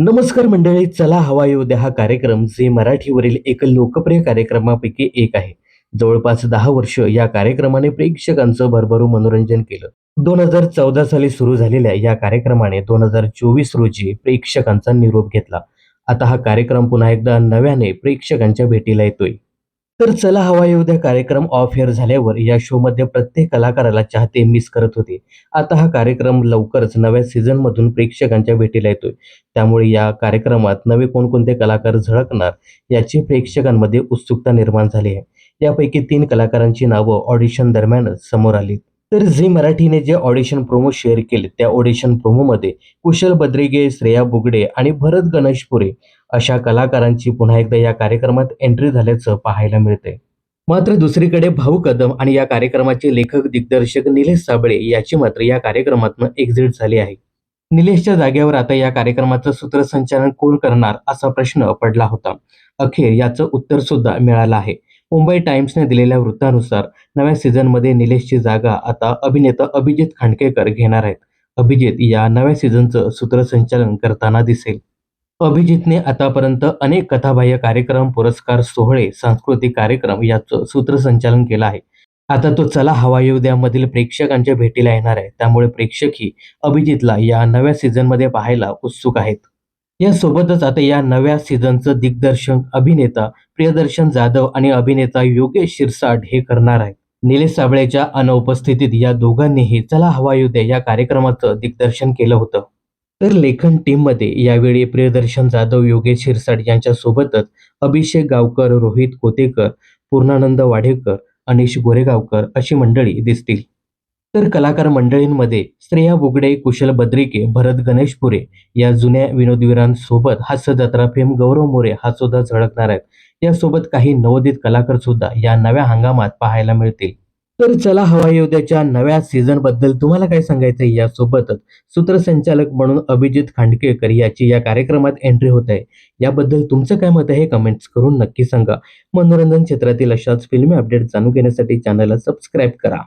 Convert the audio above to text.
नमस्कार मंडळी चला हवा येऊ द्या हा कार्यक्रम. जे मराठीवरील एक लोकप्रिय कार्यक्रमापैकी एक आहे. जवळपास दहा वर्ष या कार्यक्रमाने प्रेक्षकांचं भरभरून मनोरंजन केलं. दोन हजार चौदा साली सुरू झालेल्या या कार्यक्रमाने दोन हजार चोवीस रोजी प्रेक्षकांचा निरोप घेतला. आता हा कार्यक्रम पुन्हा एकदा नव्याने प्रेक्षकांच्या भेटीला येतोय. तर चला हवा येऊ द्या कार्यक्रम ऑफ एअर झाल्यावर. या शो मध्ये प्रत्येक कलाकाराला चाहते मिस करत होते. आता हा कार्यक्रम लवकरच नव्या सीझन मधून प्रेक्षकांच्या भेटीला येतोय. त्यामुळे या कार्यक्रमात नवे कोणकोणते कलाकार झळकणार याची प्रेक्षकांमध्ये उत्सुकता निर्माण झाली आहे. यापैकी तीन कलाकारांची नावं ऑडिशन दरम्यानच समोर आली तर झी मराठीने जे ऑडिशन प्रोमो शेअर केले त्या ऑडिशन प्रोमोमध्ये कुशल बद्रिगे श्रेया बुगडे आणि भरत गणेशपुरे अशा कलाकारांची पुन्हा एकदा या कार्यक्रमात एंट्री झाल्याचं पाहायला मिळते मात्र दुसरीकडे भाऊ कदम आणि या कार्यक्रमाचे लेखक दिग्दर्शक निलेश साबळे याची मात्र या कार्यक्रमातून एक्झिट झाली आहे. निलेशच्या जागेवर आता या कार्यक्रमाचं सूत्रसंचालन कोण करणार असा प्रश्न पडला होता. अखेर याचं उत्तर सुद्धा मिळालं आहे. मुंबई टाइम्सने दिलेल्या वृत्तानुसार नव्या सीझनमध्ये निलेशची जागा आता अभिनेता अभिजित खांडकेकर घेणार आहेत. अभिजित या नव्या सीझनचं सूत्रसंचालन करताना दिसेल. अभिजितने आतापर्यंत अनेक कथाबाह्य कार्यक्रम पुरस्कार सोहळे सांस्कृतिक कार्यक्रम याचं सूत्रसंचालन केलं आहे. आता तो चला हवा येऊ द्यामधील प्रेक्षकांच्या भेटीला येणार आहे. त्यामुळे प्रेक्षकही अभिजितला या नव्या सीझनमध्ये पाहायला उत्सुक आहेत. यासोबतच आता या नव्या सीझनचं दिग्दर्शन अभिनेता प्रियदर्शन जाधव आणि अभिनेता योगेश शिरसाट हे करणार आहेत. निलेश साबळेच्या अनुपस्थितीत या दोघांनीही चला हवा येऊ द्या या कार्यक्रमाचं दिग्दर्शन केलं होतं. तर लेखन टीममध्ये यावेळी प्रियदर्शन जाधव योगेश शिरसाट यांच्या सोबतच अभिषेक गावकर रोहित कोतेकर पूर्णानंद वाढेकर अनिश गोरेगावकर अशी मंडळी दिसतील. तर कलाकार मंडळींमध्ये श्रेया बुगडे कुशल बद्रिके भरत गणेशपुरे या जुन्या विनोदवीरांसोबत हास्य जत्रा फेम गौरव मोरे हा सुद्धा झळकणार आहेत. यासोबत काही नवोदित कलाकार सुद्धा या नव्या हंगामात पाहायला मिळतील. तर चला हवाई योद्याच्या नव्या सीझनबद्दल तुम्हाला काय सांगायचं यासोबतच सूत्रसंचालक म्हणून अभिजित खांडकेकर याची या कार्यक्रमात एंट्री होत आहे. याबद्दल तुमचं काय मत आहे कमेंट्स करून नक्की सांगा. मनोरंजन क्षेत्रातील अशाच फिल्मी अपडेट जाणून घेण्यासाठी चॅनलला सबस्क्राईब करा.